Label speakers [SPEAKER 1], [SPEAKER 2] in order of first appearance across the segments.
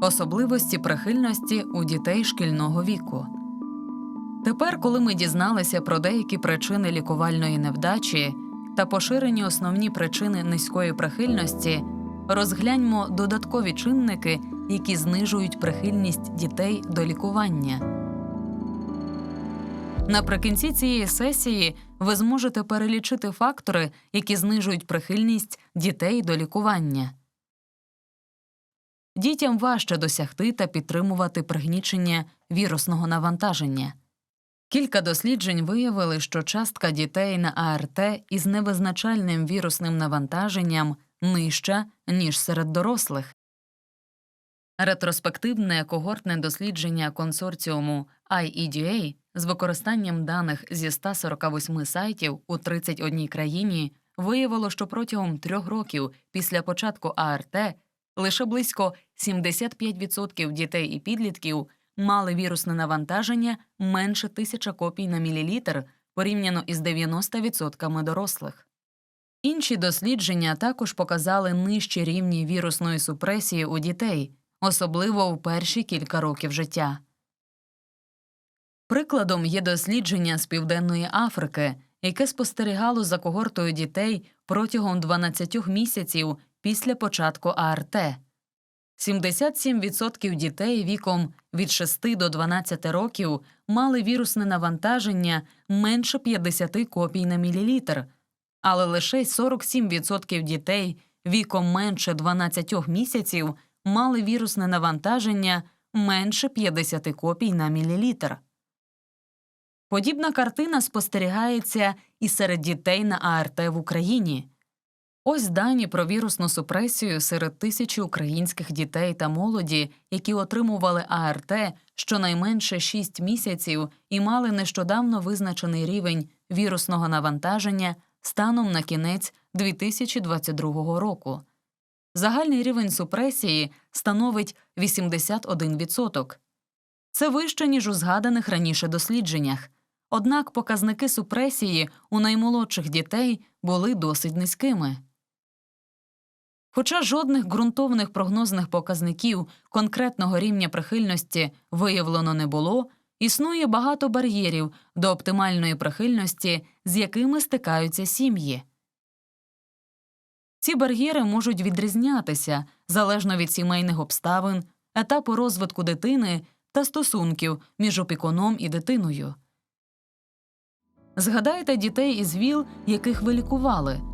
[SPEAKER 1] Особливості прихильності у дітей шкільного віку. Тепер, коли ми дізналися про деякі причини лікувальної невдачі та поширені основні причини низької прихильності, розгляньмо додаткові чинники, які знижують прихильність дітей до лікування. Наприкінці цієї сесії ви зможете перелічити фактори, які знижують прихильність дітей до лікування. Дітям важче досягти та підтримувати пригнічення вірусного навантаження. Кілька досліджень виявили, що частка дітей на АРТ із невизначальним вірусним навантаженням нижча, ніж серед дорослих. Ретроспективне когортне дослідження консорціуму IEDA з використанням даних зі 148 сайтів у 31 країні виявило, що протягом трьох років після початку АРТ лише близько 75% дітей і підлітків мали вірусне навантаження менше тисяча копій на мілілітр порівняно із 90% дорослих. Інші дослідження також показали нижчі рівні вірусної супресії у дітей, особливо в перші кілька років життя. Прикладом є дослідження з Південної Африки, яке спостерігало за когортою дітей протягом 12 місяців після початку АРТ. 77% дітей віком від 6 до 12 років мали вірусне навантаження менше 50 копій на мілілітр, але лише 47% дітей віком менше 12 місяців мали вірусне навантаження менше 50 копій на мілілітр. Подібна картина спостерігається і серед дітей на АРТ в Україні. Ось дані про вірусну супресію серед тисячі українських дітей та молоді, які отримували АРТ щонайменше 6 місяців і мали нещодавно визначений рівень вірусного навантаження станом на кінець 2022 року. Загальний рівень супресії становить 81%. Це вище, ніж у згаданих раніше дослідженнях. Однак показники супресії у наймолодших дітей були досить низькими. Хоча жодних ґрунтовних прогнозних показників конкретного рівня прихильності виявлено не було, існує багато бар'єрів до оптимальної прихильності, з якими стикаються сім'ї. Ці бар'єри можуть відрізнятися залежно від сімейних обставин, етапу розвитку дитини та стосунків між опікуном і дитиною. Згадайте дітей із ВІЛ, яких ви лікували.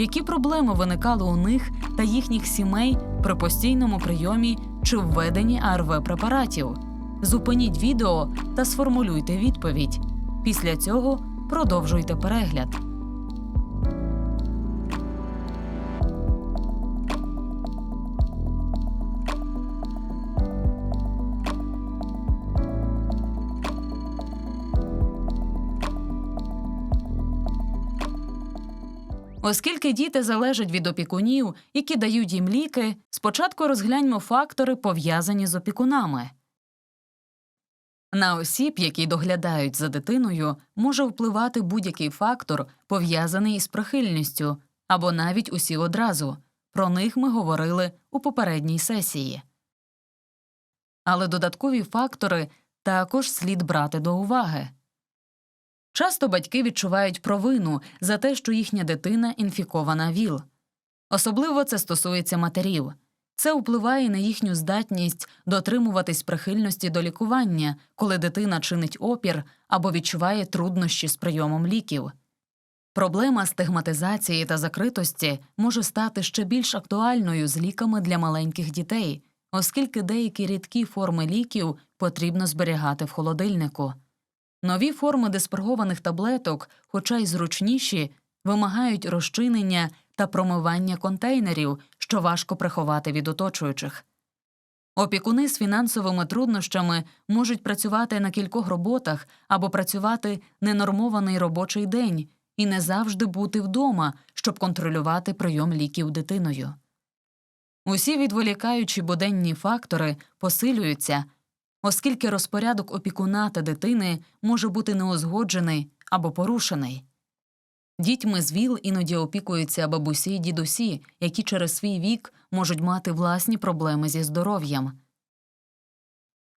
[SPEAKER 1] Які проблеми виникали у них та їхніх сімей при постійному прийомі чи введенні АРВ препаратів? Зупиніть відео та сформулюйте відповідь. Після цього продовжуйте перегляд. Оскільки діти залежать від опікунів, які дають їм ліки, спочатку розгляньмо фактори, пов'язані з опікунами. На осіб, які доглядають за дитиною, може впливати будь-який фактор, пов'язаний із прихильністю, або навіть усі одразу. Про них ми говорили у попередній сесії. Але додаткові фактори також слід брати до уваги. Часто батьки відчувають провину за те, що їхня дитина інфікована ВІЛ. Особливо це стосується матерів. Це впливає на їхню здатність дотримуватись прихильності до лікування, коли дитина чинить опір або відчуває труднощі з прийомом ліків. Проблема стигматизації та закритості може стати ще більш актуальною з ліками для маленьких дітей, оскільки деякі рідкі форми ліків потрібно зберігати в холодильнику. Нові форми диспергованих таблеток, хоча й зручніші, вимагають розчинення та промивання контейнерів, що важко приховати від оточуючих. Опікуни з фінансовими труднощами можуть працювати на кількох роботах або працювати ненормований робочий день і не завжди бути вдома, щоб контролювати прийом ліків дитиною. Усі відволікаючі буденні фактори посилюються, оскільки розпорядок опікуна та дитини може бути неузгоджений або порушений. Дітьми з ВІЛ іноді опікуються бабусі й дідусі, які через свій вік можуть мати власні проблеми зі здоров'ям.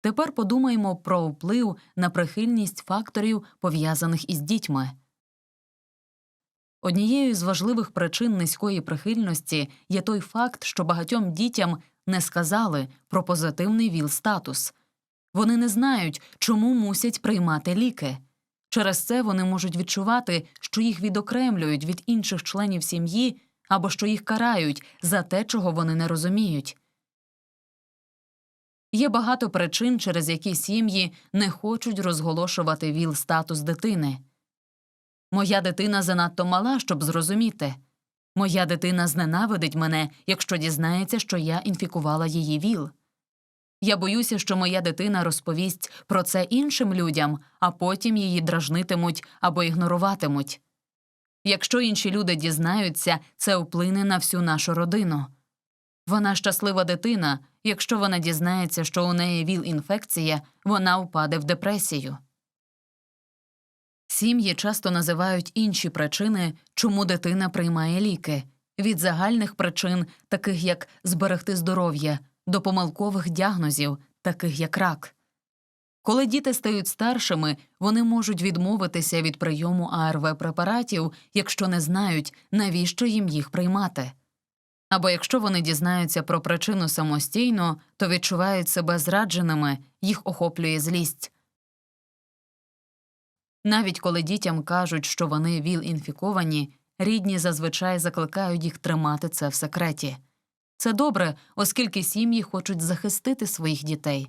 [SPEAKER 1] Тепер подумаємо про вплив на прихильність факторів, пов'язаних із дітьми. Однією з важливих причин низької прихильності є той факт, що багатьом дітям не сказали про позитивний ВІЛ-статус. Вони не знають, чому мусять приймати ліки. Через це вони можуть відчувати, що їх відокремлюють від інших членів сім'ї або що їх карають за те, чого вони не розуміють. Є багато причин, через які сім'ї не хочуть розголошувати ВІЛ-статус дитини. Моя дитина занадто мала, щоб зрозуміти. Моя дитина зненавидить мене, якщо дізнається, що я інфікувала її ВІЛ. Я боюся, що моя дитина розповість про це іншим людям, а потім її дражнитимуть або ігноруватимуть. Якщо інші люди дізнаються, це вплине на всю нашу родину. Вона щаслива дитина, якщо вона дізнається, що у неї ВІЛ-інфекція, вона впаде в депресію. Сім'ї часто називають інші причини, чому дитина приймає ліки від загальних причин, таких як зберегти здоров'я, до помилкових діагнозів, таких як рак. Коли діти стають старшими, вони можуть відмовитися від прийому АРВ препаратів, якщо не знають, навіщо їм їх приймати. Або якщо вони дізнаються про причину самостійно, то відчувають себе зрадженими, їх охоплює злість. Навіть коли дітям кажуть, що вони ВІЛ-інфіковані, рідні зазвичай закликають їх тримати це в секреті. Це добре, оскільки сім'ї хочуть захистити своїх дітей.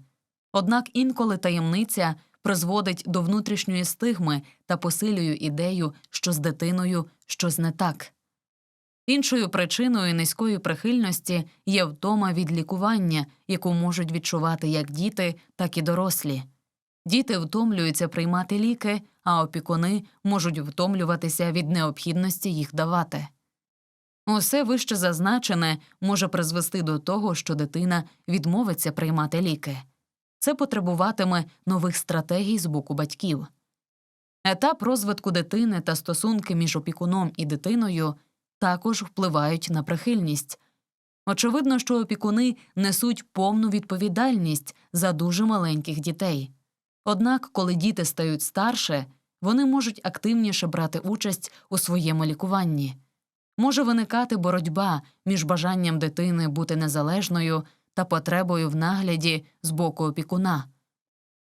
[SPEAKER 1] Однак інколи таємниця призводить до внутрішньої стигми та посилює ідею, що з дитиною щось не так. Іншою причиною низької прихильності є втома від лікування, яку можуть відчувати як діти, так і дорослі. Діти втомлюються приймати ліки, а опікуни можуть втомлюватися від необхідності їх давати. Усе вище зазначене може призвести до того, що дитина відмовиться приймати ліки. Це потребуватиме нових стратегій з боку батьків. Етап розвитку дитини та стосунки між опікуном і дитиною також впливають на прихильність. Очевидно, що опікуни несуть повну відповідальність за дуже маленьких дітей. Однак, коли діти стають старше, вони можуть активніше брати участь у своєму лікуванні. Може виникати боротьба між бажанням дитини бути незалежною та потребою в нагляді з боку опікуна.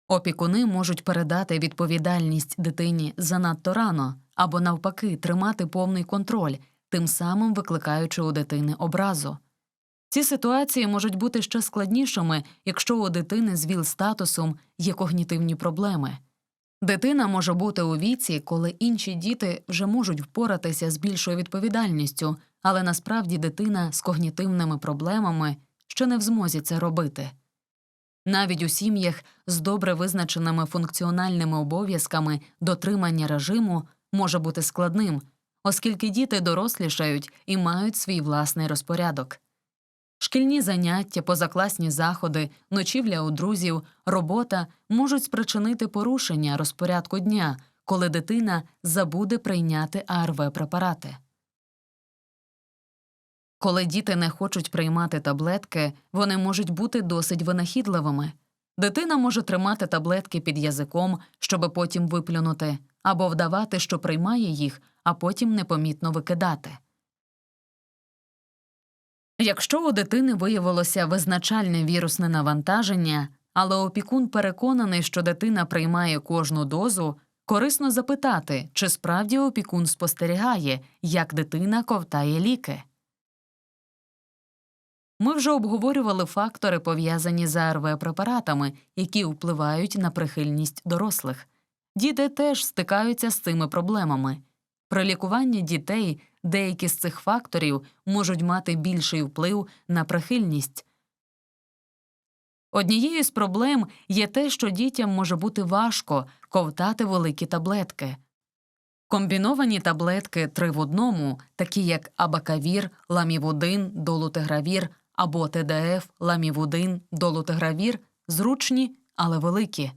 [SPEAKER 1] Опікуни можуть передати відповідальність дитині занадто рано або, навпаки, тримати повний контроль, тим самим викликаючи у дитини образу. Ці ситуації можуть бути ще складнішими, якщо у дитини з ВІЛ-статусом є когнітивні проблеми. Дитина може бути у віці, коли інші діти вже можуть впоратися з більшою відповідальністю, але насправді дитина з когнітивними проблемами ще не в змозі це робити. Навіть у сім'ях з добре визначеними функціональними обов'язками дотримання режиму може бути складним, оскільки діти дорослішають і мають свій власний розпорядок. Шкільні заняття, позакласні заходи, ночівля у друзів, робота можуть спричинити порушення розпорядку дня, коли дитина забуде прийняти АРВ препарати. Коли діти не хочуть приймати таблетки, вони можуть бути досить винахідливими. Дитина може тримати таблетки під язиком, щоби потім виплюнути, або вдавати, що приймає їх, а потім непомітно викидати. Якщо у дитини виявилося визначальне вірусне навантаження, але опікун переконаний, що дитина приймає кожну дозу, корисно запитати, чи справді опікун спостерігає, як дитина ковтає ліки. Ми вже обговорювали фактори, пов'язані з АРВ препаратами, які впливають на прихильність дорослих. Діти теж стикаються з цими проблемами. При лікуванні дітей деякі з цих факторів можуть мати більший вплив на прихильність. Однією з проблем є те, що дітям може бути важко ковтати великі таблетки. Комбіновані таблетки три в одному, такі як абакавір, ламівудин, долутигравір або ТДФ, ламівудин, долутигравір, зручні, але великі.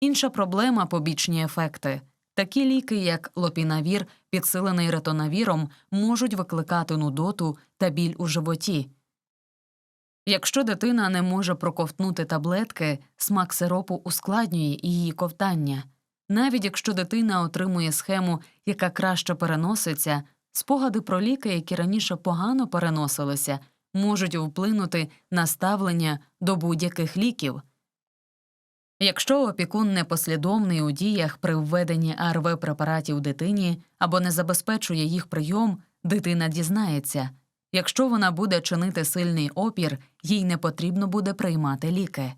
[SPEAKER 1] Інша проблема побічні ефекти. Такі ліки, як лопінавір, підсилений ретонавіром, можуть викликати нудоту та біль у животі. Якщо дитина не може проковтнути таблетки, смак сиропу ускладнює її ковтання. Навіть якщо дитина отримує схему, яка краще переноситься, спогади про ліки, які раніше погано переносилися, можуть вплинути на ставлення до будь-яких ліків. Якщо опікун непослідовний у діях при введенні АРВ препаратів дитині або не забезпечує їх прийом, дитина дізнається. Якщо вона буде чинити сильний опір, їй не потрібно буде приймати ліки.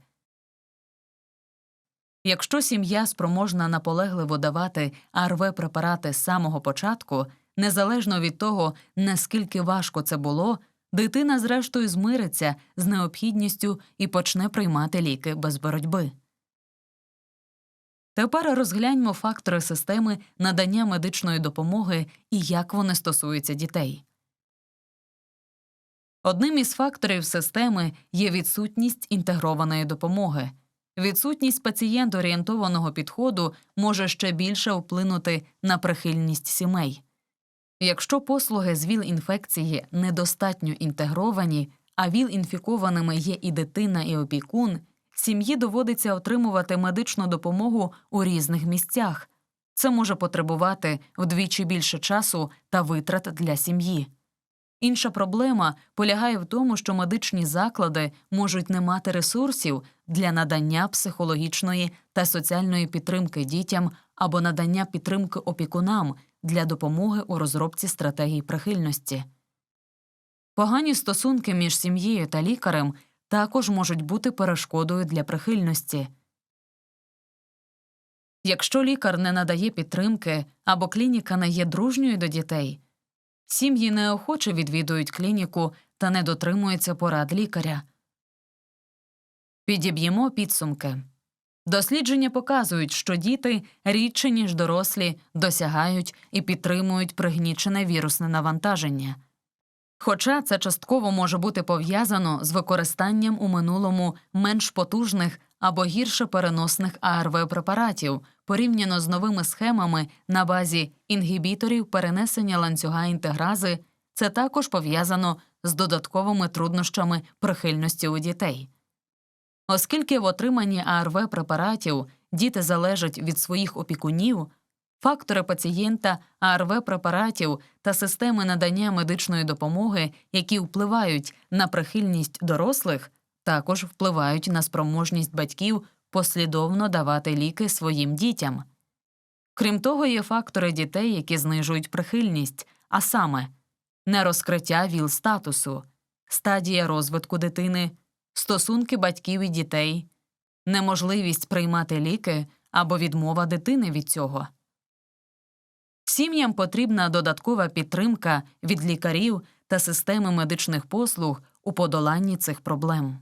[SPEAKER 1] Якщо сім'я спроможна наполегливо давати АРВ препарати з самого початку, незалежно від того, наскільки важко це було, дитина зрештою змириться з необхідністю і почне приймати ліки без боротьби. Тепер розгляньмо фактори системи надання медичної допомоги і як вони стосуються дітей. Одним із факторів системи є відсутність інтегрованої допомоги. Відсутність пацієнт-орієнтованого підходу може ще більше вплинути на прихильність сімей. Якщо послуги з ВІЛ-інфекції недостатньо інтегровані, а ВІЛ-інфікованими є і дитина, і опікун, сім'ї доводиться отримувати медичну допомогу у різних місцях. Це може потребувати вдвічі більше часу та витрат для сім'ї. Інша проблема полягає в тому, що медичні заклади можуть не мати ресурсів для надання психологічної та соціальної підтримки дітям або надання підтримки опікунам для допомоги у розробці стратегій прихильності. Погані стосунки між сім'єю та лікарем також можуть бути перешкодою для прихильності. Якщо лікар не надає підтримки або клініка не є дружньою до дітей, сім'ї неохоче відвідують клініку та не дотримуються порад лікаря. Підіб'ємо підсумки. Дослідження показують, що діти рідше, ніж дорослі, досягають і підтримують пригнічене вірусне навантаження. Хоча це частково може бути пов'язано з використанням у минулому менш потужних або гірше переносних АРВ препаратів порівняно з новими схемами на базі інгібіторів перенесення ланцюга інтегрази, це також пов'язано з додатковими труднощами прихильності у дітей. Оскільки в отриманні АРВ препаратів діти залежать від своїх опікунів, фактори пацієнта, АРВ препаратів та системи надання медичної допомоги, які впливають на прихильність дорослих, також впливають на спроможність батьків послідовно давати ліки своїм дітям. Крім того, є фактори дітей, які знижують прихильність, а саме нерозкриття віл статусу, стадія розвитку дитини, стосунки батьків і дітей, неможливість приймати ліки або відмова дитини від цього. Сім'ям потрібна додаткова підтримка від лікарів та системи медичних послуг у подоланні цих проблем.